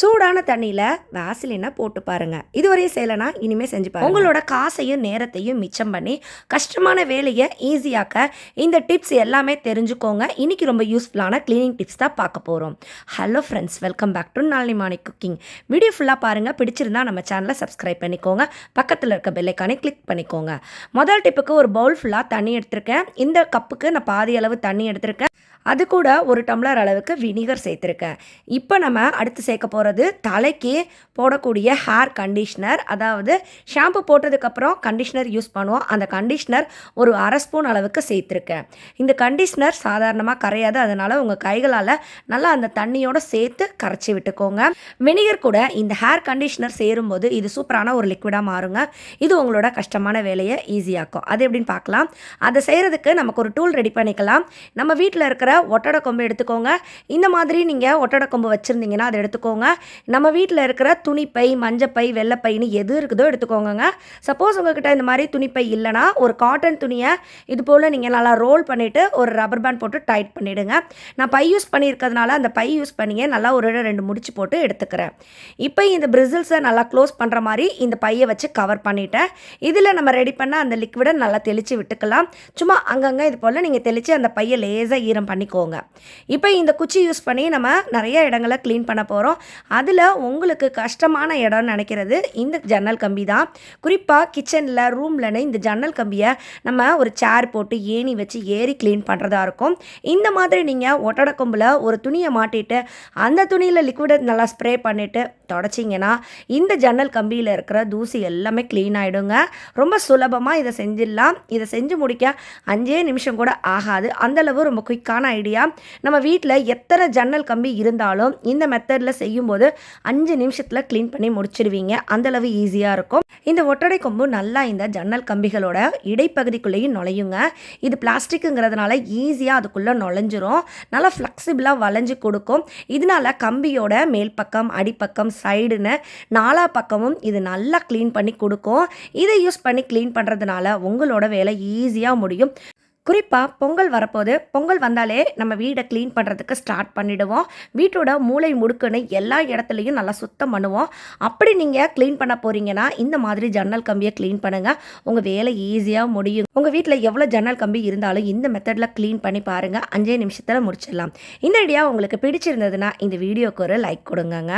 சூடான தண்ணியில் வாசலினை போட்டு பாருங்கள் இதுவரையும் செய்யலைனா இனிமேல் செஞ்சு பாருங்க. உங்களோட காசையும் நேரத்தையும் மிச்சம் பண்ணி கஷ்டமான வேலையை ஈஸியாக்க இந்த டிப்ஸ் எல்லாமே தெரிஞ்சுக்கோங்க. இன்னைக்கு ரொம்ப யூஸ்ஃபுல்லான க்ளீனிங் டிப்ஸ் தான் பார்க்க போகிறோம் hello friends welcome back to நாளி மார்னிங் குக்கிங் வீடியோ ஃபுல்லாக பாருங்கள் பிடிச்சிருந்தா நம்ம சேனலை சப்ஸ்கிரைப் பண்ணிக்கோங்க. பக்கத்தில் இருக்க பெல்லைக்கானே கிளிக் பண்ணிக்கோங்க. முதல் டிப்புக்கு ஒரு பவுல் ஃபுல்லாக தண்ணி எடுத்திருக்கேன். இந்த கப்புக்கு நான் பாதி அளவு தண்ணி எடுத்திருக்கேன். அது கூட ஒரு டம்ளர் அளவுக்கு வினிகர் சேர்த்துருக்கேன். இப்போ நம்ம அடுத்து சேர்க்க போகிறது தலைக்கு போடக்கூடிய ஹேர் கண்டிஷ்னர் அதாவது ஷாம்பு போட்டதுக்கப்புறம் கண்டிஷ்னர் யூஸ் பண்ணுவோம். அந்த கண்டிஷ்னர் ஒரு அரை ஸ்பூன் அளவுக்கு சேர்த்துருக்கேன். இந்த கண்டிஷ்னர் சாதாரணமாக கரையாது. அதனால் உங்கள் கைகளால் நல்லா அந்த தண்ணியோடு சேர்த்து கரைச்சி விட்டுக்கோங்க. வினிகர் கூட இந்த ஹேர் கண்டிஷ்னர் சேரும்போது இது சூப்பரான ஒரு லிக்விடாக மாறுங்க. இது உங்களோட கஷ்டமான வேலையை ஈஸியாக்கும் அது எப்படின்னு பார்க்கலாம். அதை செய்கிறதுக்கு நமக்கு ஒரு டூல் ரெடி பண்ணிக்கலாம். நம்ம வீட்டில் இருக்கிற ஒட்டடை கொம்பு எடுத்துக்கோங்க. இந்த மாதிரி நீங்கள் ஒட்டடை கொம்பு வச்சுருந்தீங்கன்னா அதை எடுத்துக்கோங்க. நம்ம வீட்டில் இருக்கிற துணிப்பை மஞ்சப்பை வெள்ளைப்பைன்னு எது இருக்குதோ எடுத்துக்கோங்கங்க. சப்போஸ் உங்ககிட்ட இந்த மாதிரி துணிப்பை இல்லைன்னா ஒரு காட்டன் துணியை இது போல் நீங்கள் நல்லா ரோல் பண்ணிவிட்டு ஒரு ரப்பர் பேண்ட் போட்டு டைட் பண்ணிவிடுங்க நான் பை யூஸ் பண்ணியிருக்கிறதுனால அந்த பை யூஸ் பண்ணியே நல்லா ஒரு ரெண்டு முடிச்சு போட்டு எடுத்துக்கிறேன். இப்போ இந்த பிரிசில்ஸை நல்லா க்ளோஸ் பண்ணுற மாதிரி இந்த பையை வச்சு கவர் பண்ணிட்டேன். இதில் நம்ம ரெடி பண்ண அந்த லிக்விடை நல்லா தெளித்து விட்டுக்கலாம். சும்மா அங்கங்கே இது போல் நீங்கள் தெளித்து அந்த பையை லேசாக ஈரம் பண்ணிக்கோங்க. இப்போ இந்த குச்சி யூஸ் பண்ணி நம்ம நிறைய இடங்களை க்ளீன் பண்ண போகிறோம் அதில் உங்களுக்கு கஷ்டமான இடம்னு நினைக்கிறது இந்த ஜன்னல் கம்பி தான். குறிப்பாக கிச்சனில் ரூம்லன்னு இந்த ஜன்னல் கம்பியை நம்ம ஒரு சேர் போட்டு ஏணி வச்சு ஏறி க்ளீன் பண்ணுறதா இருக்கும். இந்த மாதிரி நீங்கள் ஒட்டடை கொம்பில் ஒரு துணியை மாட்டிட்டு அந்த துணியில் லிக்விடை நல்லா ஸ்ப்ரே பண்ணிவிட்டு தொடச்சிங்கன்னா இந்த ஜன்னல் கம்பியில் இருக்கிற தூசி எல்லாமே க்ளீன் ஆகிடுங்க ரொம்ப சுலபமாக இதை செஞ்சிடலாம். இதை செஞ்சு முடிக்க அஞ்சே நிமிஷம் கூட ஆகாது. அந்தளவு ரொம்ப குயிக்கான ஐடியா நம்ம வீட்டில் எத்தனை ஜன்னல் கம்பி இருந்தாலும் இந்த மெத்தடில் செய்யும்போது அஞ்சு நிமிஷத்தில் க்ளீன் பண்ணி முடிச்சிடுவீங்க. அந்தளவு ஈஸியாக இருக்கும். இந்த ஒட்டடை கொம்பு நல்லா இந்த ஜன்னல் கம்பிகளோட இடைப்பகுதிக்குள்ளேயும் நுழையுங்க. இது பிளாஸ்டிக்குங்கிறதுனால ஈஸியாக அதுக்குள்ளே நுழைஞ்சிரும். நல்லா ஃப்ளெக்சிபிளாக வளைஞ்சு கொடுக்கும். இதனால கம்பியோட மேல் பக்கம் அடிப்பக்கம் சைடுன்னு நாலா பக்கமும் இது நல்லா க்ளீன் பண்ணி கொடுக்கும். இதை யூஸ் பண்ணி க்ளீன் பண்ணுறதுனால உங்களோட வேலை ஈஸியாக முடியும். குறிப்பாக பொங்கல் வரப்போது பொங்கல் வந்தாலே நம்ம வீடை க்ளீன் பண்ணுறதுக்கு ஸ்டார்ட் பண்ணிவிடுவோம் வீட்டோட மூளை முடுக்குன்னு எல்லா இடத்துலையும் நல்லா சுத்தம் பண்ணுவோம். அப்படி நீங்கள் க்ளீன் பண்ண போகிறீங்கன்னா இந்த மாதிரி ஜன்னல் கம்பியை க்ளீன் பண்ணுங்கள் உங்கள் வேலை ஈஸியாக முடியும். உங்கள் வீட்டில் எவ்வளோ ஜன்னல் கம்பி இருந்தாலும் இந்த மெத்தடில் க்ளீன் பண்ணி பாருங்கள் அஞ்சே நிமிஷத்தில் முடிச்சிடலாம். இந்த ஐடியா உங்களுக்கு பிடிச்சிருந்ததுன்னா இந்த வீடியோக்கு ஒரு லைக் கொடுங்கங்க.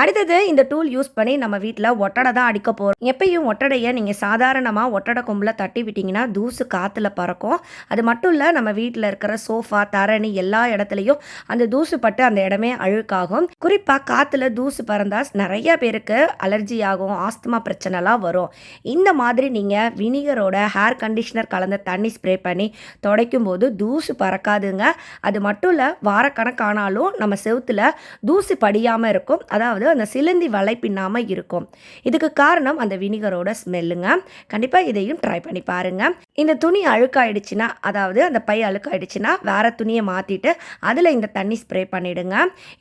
அடுத்தது இந்த டூல் யூஸ் பண்ணி நம்ம வீட்டில் ஒட்டடை தான் அடிக்க போகிறோம் எப்பயும் ஒட்டடையை நீங்கள் சாதாரணமாக ஒட்டடை கொம்பில் தட்டி விட்டிங்கன்னா தூசு காற்றுல பறக்கும். அது மட்டும் இல்லை நம்ம வீட்டில் இருக்கிற சோஃபா தரணி எல்லா இடத்துலையும் அந்த தூசு பட்டு அந்த இடமே அழுக்காகும். குறிப்பாக காற்றுல தூசு பறந்தால் நிறைய பேருக்கு அலர்ஜி ஆகும் ஆஸ்துமா பிரச்சனைலாம் வரும். இந்த மாதிரி நீங்கள் வினிகரோட ஹேர் கண்டிஷனர் கலந்த தண்ணி ஸ்ப்ரே பண்ணி துடைக்கும் போது தூசு பறக்காதுங்க. அது மட்டும் இல்லை வாரக்கணக்கானாலும் நம்ம செவுத்தில் தூசு படியாமல் இருக்கும். அதாவது அந்த சிலந்தி வலை பின்னாமல் இருக்கும். இதுக்கு காரணம் அந்த வினிகரோட ஸ்மெல்லுங்க கண்டிப்பாக இதையும் ட்ரை பண்ணி பாருங்கள் இந்த துணி அழுக்காயிடுச்சுன்னா அதாவது அந்த பை அழுக்காயிடுச்சுன்னா வேறு துணியை மாற்றிட்டு அதில் இந்த தண்ணி ஸ்ப்ரே பண்ணிவிடுங்க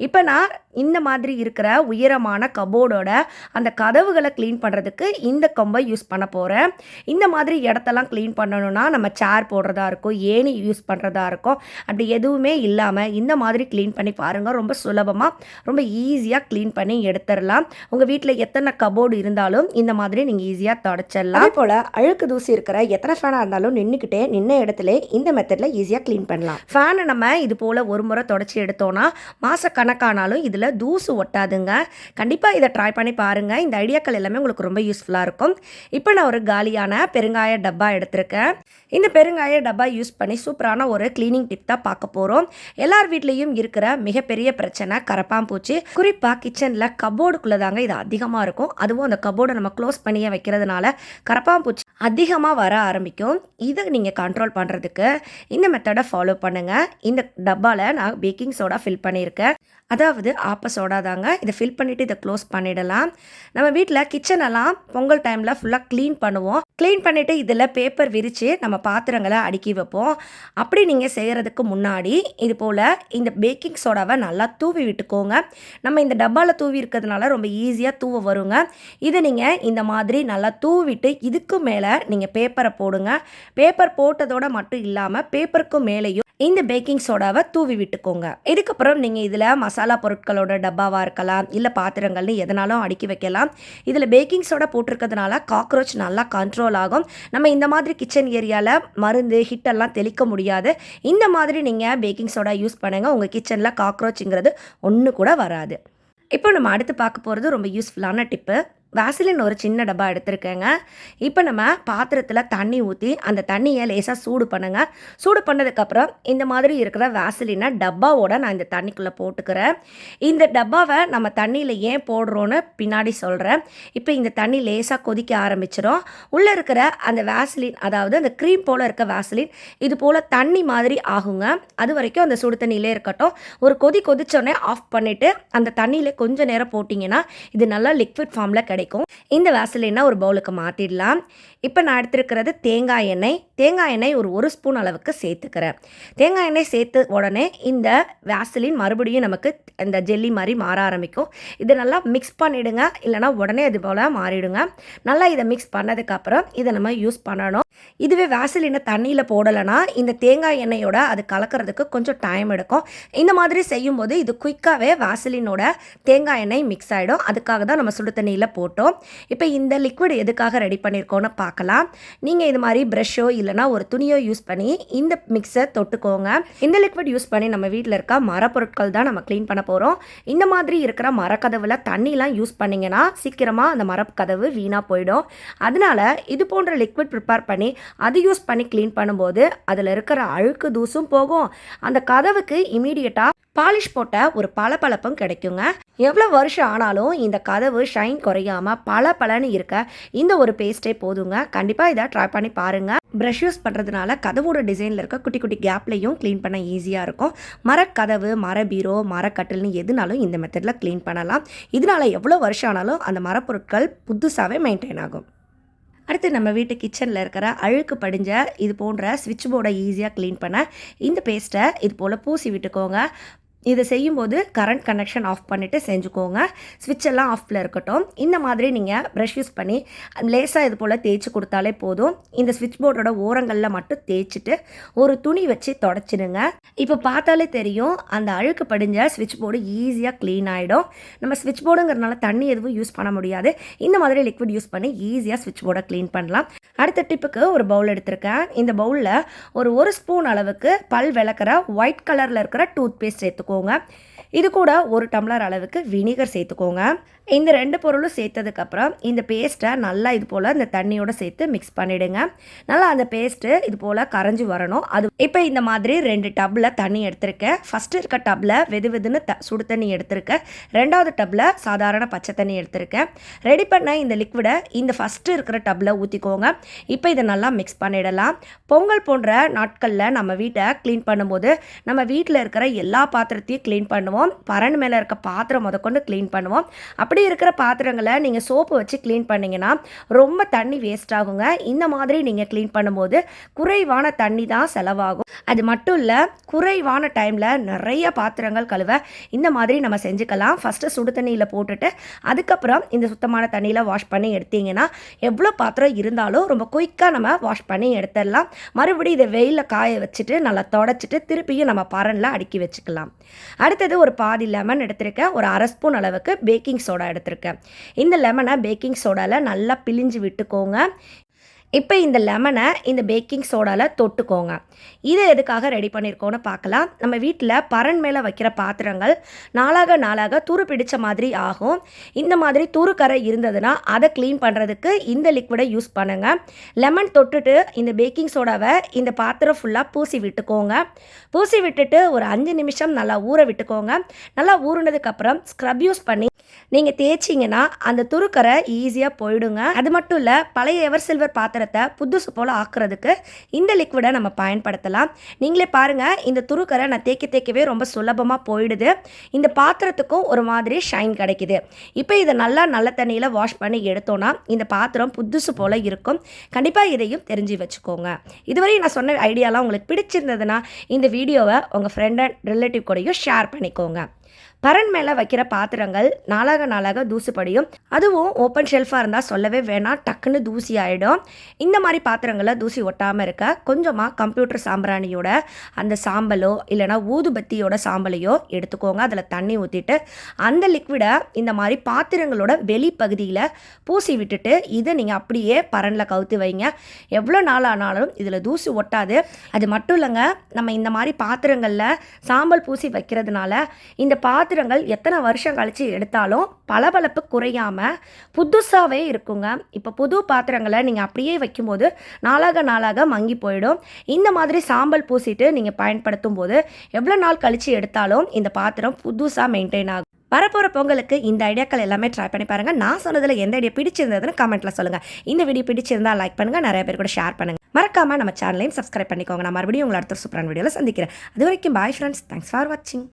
இப்போ நான் இந்த மாதிரி இருக்கிற உயரமான கபோர்டோட அந்த கதவுகளை க்ளீன் பண்ணுறதுக்கு இந்த கொம்பை யூஸ் பண்ண போகிறேன் இந்த மாதிரி இடத்தெல்லாம் க்ளீன் பண்ணணும்னா நம்ம சேர் போடுறதா இருக்கும் ஏணி யூஸ் பண்ணுறதா இருக்கும். அப்படி எதுவுமே இல்லாமல் இந்த மாதிரி க்ளீன் பண்ணி பாருங்கள் ரொம்ப சுலபமாக ரொம்ப ஈஸியாக க்ளீன் பண்ணி எடுத்துடலாம். உங்கள் வீட்டில் எத்தனை கபோர்டு இருந்தாலும் இந்த மாதிரி நீங்கள் ஈஸியாக தொடச்சிடலாம். அதே போல் அழுக்கு தூசி இருக்கிற எத்தனை ஃபேனாக இருந்தாலும் நின்றுக்கிட்டே நின்ன இடத்துல இந்த மெத்தடில் ஈஸியாக க்ளீன் பண்ணலாம். ஃபேனை நம்ம இது போல் ஒரு முறை தொடச்சி எடுத்தோன்னா மாத கணக்கானாலும் இதில் தூசு ஒட்டாதுங்க. கண்டிப்பாக இதை ட்ரை பண்ணி பாருங்கள் இந்த ஐடியாக்கள் எல்லாமே உங்களுக்கு ரொம்ப யூஸ்ஃபுல்லாக இருக்கும். இப்போ நான் ஒரு காலியான பெருங்காய டப்பா எடுத்திருக்கேன். இந்த பெருங்காய டப்பா யூஸ் பண்ணி சூப்பரான ஒரு க்ளீனிங் டிப் தான் பார்க்க போகிறோம் எல்லார் வீட்லேயும் இருக்கிற மிகப்பெரிய பிரச்சனை கரப்பாம்பூச்சி குறிப்பாக கிச்சனில் கபோர்டுக்குள்ளே தாங்க இது அதிகமாக இருக்கும். அதுவும் அந்த கபோர்டை நம்ம க்ளோஸ் பண்ணியே வைக்கிறதுனால கரப்பாம்பூச்சி அதிகமாக வர ஆரம்பிக்கும். இதை நீங்கள் கண்ட்ரோல் பண்ணுறதுக்கு இந்த மெத்தடை ஃபாலோ பண்ணுங்கள் இந்த டப்பாவில் நான் பேக்கிங் சோடா ஃபில் பண்ணியிருக்கேன். அதாவது ஆப்ப சோடா தாங்க இதை ஃபில் பண்ணிவிட்டு இதை க்ளோஸ் பண்ணிடலாம். நம்ம வீட்டில் கிச்சனெல்லாம் பொங்கல் டைமில் ஃபுல்லாக க்ளீன் பண்ணுவோம். க்ளீன் பண்ணிவிட்டு இதில் பேப்பர் விரித்து நம்ம பாத்திரங்களை அடுக்கி வைப்போம். அப்படி நீங்கள் செய்கிறதுக்கு முன்னாடி இது போல் இந்த பேக்கிங் சோடாவை நல்லா தூவி விட்டுக்கோங்க. நம்ம இந்த டப்பாவில் தூவி இருக்கிறதுனால ரொம்ப ஈஸியாக தூவ வருங்க. இதை நீங்கள் இந்த மாதிரி நல்லா தூவிட்டு இதுக்கு மேலே நீங்கள் பேப்பரை போடுங்க. பேப்பர் போட்டதோட மட்டும் இல்லாமல் பேப்பருக்கு மேலேயும் இந்த பேக்கிங் சோடாவை தூவி விட்டுக்கோங்க. இதுக்கப்புறம் நீங்கள் இதில் மசாலா மசாலா பொருட்களோட டப்பாவாக இருக்கலாம் இல்லை பாத்திரங்கள்னு எதனாலும் அடுக்கி வைக்கலாம். இதில் பேக்கிங் சோடா போட்டிருக்கிறதுனால காக்ரோச் நல்லா கண்ட்ரோல் ஆகும். நம்ம இந்த மாதிரி கிச்சன் ஏரியாவில் மருந்து ஹிட்டெல்லாம் தெளிக்க முடியாது. இந்த மாதிரி நீங்கள் பேக்கிங் சோடா யூஸ் பண்ணுங்கள் உங்கள் கிச்சனில் காக்ரோச்சுங்கிறது ஒன்று கூட வராது. இப்போ நம்ம அடுத்து பார்க்க போகிறது ரொம்ப யூஸ்ஃபுல்லான டிப்பு வேசலின் ஒரு சின்ன டப்பா எடுத்திருக்கேங்க. இப்போ நம்ம பாத்திரத்தில் தண்ணி ஊற்றி அந்த தண்ணியை லேசாக சூடு பண்ணுங்க. சூடு பண்ணதுக்கப்புறம் இந்த மாதிரி இருக்கிற வேசலினை டப்பாவோட நான் இந்த தண்ணிக்குள்ளே போட்டுக்கிறேன். இந்த டப்பாவை நம்ம தண்ணியில் ஏன் போடுறோன்னு பின்னாடி சொல்கிறேன் இப்போ இந்த தண்ணி லேசாக கொதிக்க ஆரம்பிச்சிடும் உள்ளே இருக்கிற அந்த வேசிலின் அதாவது அந்த க்ரீம் போல் இருக்க வேசிலின் இது போல் தண்ணி மாதிரி ஆகுங்க. அது வரைக்கும் அந்த சுடு தண்ணியிலே இருக்கட்டும். ஒரு கொதி கொதிச்சோடனே ஆஃப் பண்ணிவிட்டு அந்த தண்ணியில் கொஞ்சம் நேரம் போட்டிங்கன்னா இது நல்லா லிக்விட் ஃபார்மில் கிடைக்கும். இந்த வேசலினை ஒரு பவுலுக்கு மாற்றிடலாம் இப்போ நான் எடுத்துருக்கிறது தேங்காய் எண்ணெய். தேங்காய் எண்ணெய் ஒரு ஒரு ஸ்பூன் அளவுக்கு சேர்த்துக்கிறேன். தேங்காய் எண்ணெய் சேர்த்து உடனே இந்த வேசலின் மறுபடியும் நமக்கு இந்த ஜெல்லி மாதிரி மாற ஆரம்பிக்கும். இதை நல்லா மிக்ஸ் பண்ணிவிடுங்க இல்லைனா உடனே இது போல் மாறிடுங்க. நல்லா இதை மிக்ஸ் பண்ணதுக்கப்புறம் இதை நம்ம யூஸ் பண்ணணும். இதுவே வேசலினை தண்ணியில் போடலைன்னா இந்த தேங்காய் எண்ணெயோட அது கலக்கிறதுக்கு கொஞ்சம் டைம் எடுக்கும். இந்த மாதிரி செய்யும்போது இது குயிக்காகவே வேசலினோட தேங்காய் எண்ணெய் மிக்ஸ் ஆகிடும் அதுக்காக தான் நம்ம சுடு தண்ணியில் போட்டோம். இப்போ இந்த லிக்விட் எதுக்காக ரெடி பண்ணியிருக்கோன்னு பார்க்கலாம். நீங்கள் இது மாதிரி ப்ரஷ்ஷோ இல்லைனா ஒரு துணியோ யூஸ் பண்ணி இந்த மிக்ஸை தொட்டுக்கோங்க. இந்த லிக்விட் யூஸ் பண்ணி நம்ம வீட்டில் இருக்க மரப்பொருட்கள் தான் நம்ம க்ளீன் பண்ண போகிறோம் இந்த மாதிரி இருக்கிற மரக்கதவில் தண்ணிலாம் யூஸ் பண்ணிங்கன்னா சீக்கிரமாக அந்த மரக்கதவு வீணாக போயிடும். அதனால இது போன்ற லிக்விட் ப்ரிப்பேர் பண்ணி அது யூஸ் பண்ணி க்ளீன் பண்ணும்போது அதில் இருக்கிற அழுக்கு தூசும் போகும். அந்த கதவுக்கு இமீடியட்டாக பாலிஷ் போட்ட ஒரு பளபளப்பும் கிடைக்குங்க. எவ்வளோ வருஷம் ஆனாலும் இந்த கதவு ஷைன் குறையாமல் பல பலன்னு இருக்க இந்த ஒரு பேஸ்ட்டே போதுங்க. கண்டிப்பாக இதை ட்ரை பண்ணி பாருங்கள் ப்ரஷ் யூஸ் பண்ணுறதுனால கதவோட டிசைனில் இருக்க குட்டி குட்டி கேப்லையும் க்ளீன் பண்ண ஈஸியாக இருக்கும். மரக்கதவு மர பீரோ மரக்கட்டில்னு எதுனாலும் இந்த மெத்தடில் க்ளீன் பண்ணலாம். இதனால எவ்வளோ வருஷம் ஆனாலும் அந்த மரப்பொருட்கள் புதுசாகவே மெயின்டைன் ஆகும். அடுத்து நம்ம வீட்டு கிச்சனில் இருக்கிற அழுக்கு படிஞ்ச இது போன்ற ஸ்விட்ச் போர்டை ஈஸியாக க்ளீன் பண்ண இந்த பேஸ்ட்டை இது போல் பூசி விட்டுக்கோங்க. இதை செய்யும்போது கரண்ட் கனெக்ஷன் ஆஃப் பண்ணிவிட்டு செஞ்சுக்கோங்க. ஸ்விட்ச் எல்லாம் ஆஃபில் இருக்கட்டும். இந்த மாதிரி நீங்கள் ப்ரஷ் யூஸ் பண்ணி லேசாக இது போல் தேய்ச்சி கொடுத்தாலே போதும். இந்த ஸ்விட்ச் போர்டோட ஓரங்களில் மட்டும் தேய்ச்சிட்டு ஒரு துணி வச்சு தொடச்சிடுங்க இப்போ பார்த்தாலே தெரியும் அந்த அழுக்கு படிஞ்ச ஸ்விட்ச் போர்டு ஈஸியாக க்ளீன் ஆகிடும் நம்ம ஸ்விட்ச் போர்டுங்கிறனால தண்ணி எதுவும் யூஸ் பண்ண முடியாது. இந்த மாதிரி லிக்விட் யூஸ் பண்ணி ஈஸியாக ஸ்விட்ச் போர்டை க்ளீன் பண்ணலாம். அடுத்த டிப்புக்கு ஒரு பவுல் எடுத்திருக்கேன். இந்த பவுலில் ஒரு ஒரு ஸ்பூன் அளவுக்கு பல் விளக்குற ஒயிட் கலரில் இருக்கிற டூத் பேஸ்ட் சேர்த்துக்கோங்க இது கூட ஒரு டம்ளர் அளவுக்கு வினிகர் சேர்த்துக்கோங்க. இந்த ரெண்டு பொருளும் சேர்த்ததுக்கப்புறம் இந்த பேஸ்ட்டை நல்லா இது போல் இந்த தண்ணியோட சேர்த்து மிக்ஸ் பண்ணிவிடுங்க நல்லா அந்த பேஸ்ட்டு இது போல் கரைஞ்சி வரணும். அது இப்போ இந்த மாதிரி ரெண்டு டப்பில் தண்ணி எடுத்திருக்கேன். ஃபஸ்ட்டு இருக்க டப்பில் வெது வெதுன்னு த சுடு தண்ணி எடுத்திருக்கேன். ரெண்டாவது டப்பில் சாதாரண பச்சை தண்ணி எடுத்திருக்கேன். ரெடி பண்ண இந்த லிக்விடை இந்த ஃபஸ்ட்டு இருக்கிற டப்பில் ஊற்றிக்கோங்க இப்போ இதை நல்லா மிக்ஸ் பண்ணிடலாம். பொங்கல் போன்ற நாட்களில் நம்ம வீட்டை க்ளீன் பண்ணும்போது நம்ம வீட்டில் இருக்கிற எல்லா பாத்திரத்தையும் க்ளீன் பண்ணுவோம். பரண் மேலே இருக்க பாத்திரம் முதற்கொண்டு க்ளீன் பண்ணுவோம். அப்படி இருக்கிற பாத்திரங்களை நீங்கள் சோப்பு வச்சு க்ளீன் பண்ணிங்கன்னா ரொம்ப தண்ணி வேஸ்ட் ஆகுங்க. இந்த மாதிரி நீங்கள் க்ளீன் பண்ணும்போது குறைவான தண்ணி தான் செலவாகும். அது மட்டும் இல்லை குறைவான டைமில் நிறைய பாத்திரங்கள் கழுவ இந்த மாதிரி நம்ம செஞ்சுக்கலாம். ஃபஸ்ட்டு சுடு தண்ணியில் போட்டுட்டு அதுக்கப்புறம் இந்த சுத்தமான தண்ணியில் வாஷ் பண்ணி எடுத்தீங்கன்னா எவ்வளோ பாத்திரம் இருந்தாலும் ரொம்ப குயிக்காக நம்ம வாஷ் பண்ணி எடுத்துடலாம். மறுபடியும் இதை வெயிலில் காய வச்சுட்டு நல்லா தொடச்சிட்டு திருப்பியும் நம்ம பரனில் அடுக்கி வச்சுக்கலாம். அடுத்தது ஒரு பாதி லெமன் எடுத்திருக்கேன். ஒரு அரை ஸ்பூன் அளவுக்கு பேக்கிங் சோடா எடுத்திருக்கேன். இந்த லெமனை பேக்கிங் சோடாவில் நல்லா பிழிஞ்சு விட்டுக்கோங்க. இப்போ இந்த லெமனை இந்த பேக்கிங் சோடாவில் தொட்டுக்கோங்க. இதை எதுக்காக ரெடி பண்ணியிருக்கோன்னு பார்க்கலாம். நம்ம வீட்டில் பரன் மேலே வைக்கிற பாத்திரங்கள் நாளாக நாளாக துரு பிடிச்ச மாதிரி ஆகும். இந்த மாதிரி துரு கரை இருந்ததுன்னா அதை க்ளீன் பண்ணுறதுக்கு இந்த லிக்விடை யூஸ் பண்ணுங்கள் லெமன் தொட்டுட்டு இந்த பேக்கிங் சோடாவை இந்த பாத்திரம் ஃபுல்லாக பூசி விட்டுக்கோங்க. பூசி விட்டுட்டு ஒரு அஞ்சு நிமிஷம் நல்லா ஊற விட்டுக்கோங்க. நல்லா ஊறினதுக்கப்புறம் ஸ்க்ரப் யூஸ் பண்ணி நீங்கள் தேய்ச்சிங்கன்னா அந்த துருக்கரை ஈஸியாக போயிடுங்க. அது மட்டும் இல்லை பழைய எவர் சில்வர் பாத்திரத்தை புதுசு போல் ஆக்குறதுக்கு இந்த லிக்விடை நம்ம பயன்படுத்தலாம். நீங்களே பாருங்கள் இந்த துருக்கரை நான் தேய்க்க தேய்க்கவே ரொம்ப சுலபமாக போயிடுது. இந்த பாத்திரத்துக்கும் ஒரு மாதிரி ஷைன் கிடைக்குது. இப்போ இதை நல்லா நல்ல தண்ணியில் வாஷ் பண்ணி எடுத்தோன்னா இந்த பாத்திரம் புதுசு போல் இருக்கும். கண்டிப்பாக இதையும் தெரிஞ்சு வச்சுக்கோங்க. இதுவரை நான் சொன்ன ஐடியாலாம் உங்களுக்கு பிடிச்சிருந்ததுன்னா இந்த வீடியோவை உங்கள் ஃப்ரெண்ட் அண்ட் ரிலேட்டிவ் கூடயும் ஷேர் பண்ணிக்கோங்க. பரன் மேலே வைக்கிற பாத்திரங்கள் நாளாக நாளாக தூசு படியும் அதுவும் ஓப்பன் ஷெல்ஃபாக இருந்தால் சொல்லவே வேணாம். டக்குன்னு தூசி ஆகிடும் இந்த மாதிரி பாத்திரங்களை தூசி ஒட்டாமல் இருக்க கொஞ்சமாக கம்ப்யூட்டர் சாம்பிராணியோட அந்த சாம்பலோ இல்லைனா ஊதுபத்தியோட சாம்பலையோ எடுத்துக்கோங்க. அதில் தண்ணி ஊற்றிட்டு அந்த லிக்விடை இந்த மாதிரி பாத்திரங்களோட வெளிப்பகுதியில் பூசி விட்டுட்டு இதை நீங்கள் அப்படியே பரனில் கவுத்து வைங்க. எவ்வளோ நாள் ஆனாலும் இதில் தூசி ஒட்டாது. அது மட்டும் இல்லைங்க நம்ம இந்த மாதிரி பாத்திரங்களில் சாம்பல் பூசி வைக்கிறதுனால இந்த பாத்திரங்கள் எத்தனை வருஷம் கழித்து எடுத்தாலும் பளபளப்பு குறையாமல் புதுசாகவே இருக்குங்க. இப்போ புது பாத்திரங்களை நீங்கள் அப்படியே வைக்கும்போது நாளாக நாளாக மங்கி போயிடும். இந்த மாதிரி சாம்பல் பூசிட்டு நீங்கள் பயன்படுத்தும் போது எவ்வளோ நாள் கழித்து எடுத்தாலும் இந்த பாத்திரம் புதுசாக மெயின்டைன் ஆகும். வரப்போகிற பொங்கலுக்கு இந்த ஐடியாக்கள் எல்லாமே ட்ரை பண்ணி பாருங்கள் நான் சொன்னதில் எந்த ஐடியா பிடிச்சிருந்ததுன்னு கமெண்ட்டில் சொல்லுங்கள் இந்த வீடியோ பிடிச்சிருந்தால் லைக் பண்ணுங்கள் நிறைய பேர் கூட ஷேர் பண்ணுங்கள் மறக்காமல் நம்ம சேனலையும் சப்ஸ்கிரைப் பண்ணிக்கோங்க. நான் மறுபடியும் உங்களை அடுத்த சூப்பரான வீடியோவில் சந்திக்கிறேன். அது வரைக்கும் பாய் ஃப்ரெண்ட்ஸ் தேங்க்ஸ் ஃபார் வாட்சிங்